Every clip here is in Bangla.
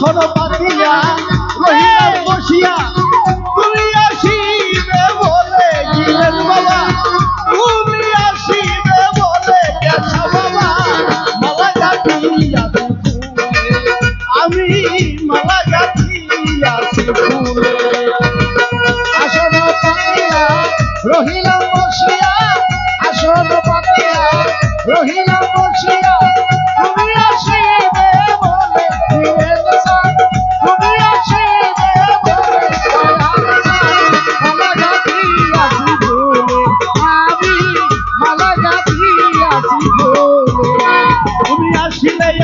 আসন পাতিয়া রহিয়া বসিয়া, তুমি আসিবে বলে গিলেন বাবা, তুমি আসিবে বলে গেছ বাবা, মালা গাঠিয়া আমি মালা গাঠিয়া আসন পাতিয়া রহিলা Chile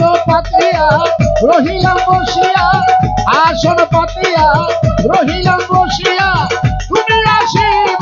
আসন পাতিয়া রহিলাম বসিয়া আসন পাতিয়া রহিলাম বসিয়া তুমি আসিবে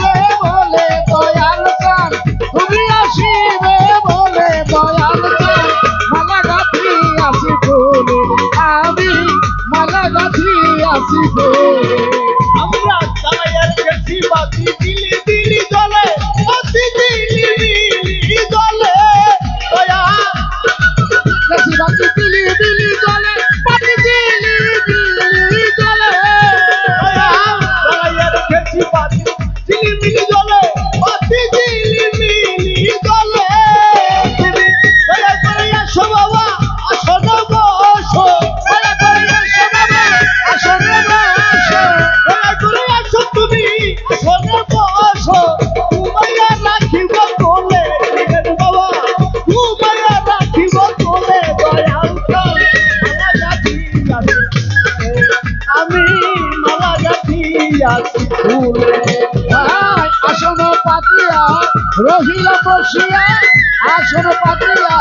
পাতিয়া রহিলা বসিয়া, আসর পাতিয়া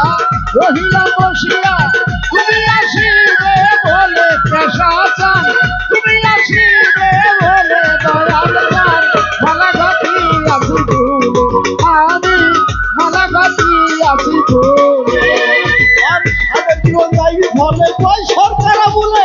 রহিলা বসিয়া, তুমি আসিবে বলে প্রশাসন, তুমি আসিবে বলে দয়ালদার মালা ঘটিয়া শুধু আমি মালা ঘটিয়া শুধু জীবন যাইবি ধর্মের পয় সরকার বলে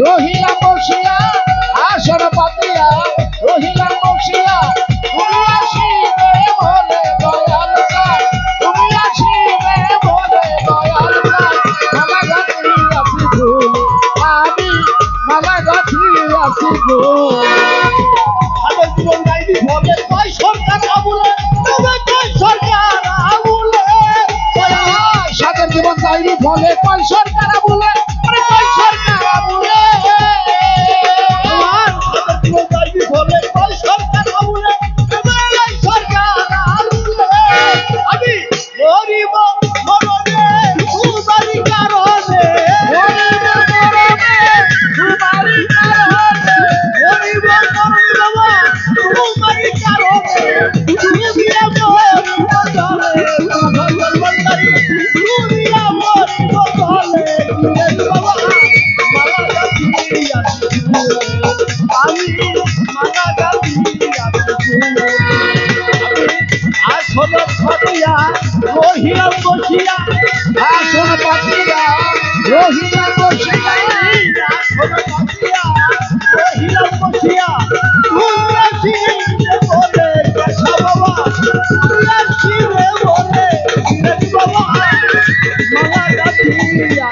রোহিণী কষিয়া আসন পাতিয়া রহিয়া কষিয়া আসন পাতিয়া রহিয়া কষিয়া তোমরা শিবে বলে কৃষ্ণ বাবা তোমরা শিবে বলে কৃষ্ণ বাবা মালা গাতিয়া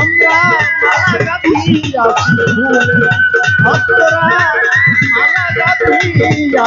আমরা মালা গাতিয়া ভক্তরা মালা গাতিয়া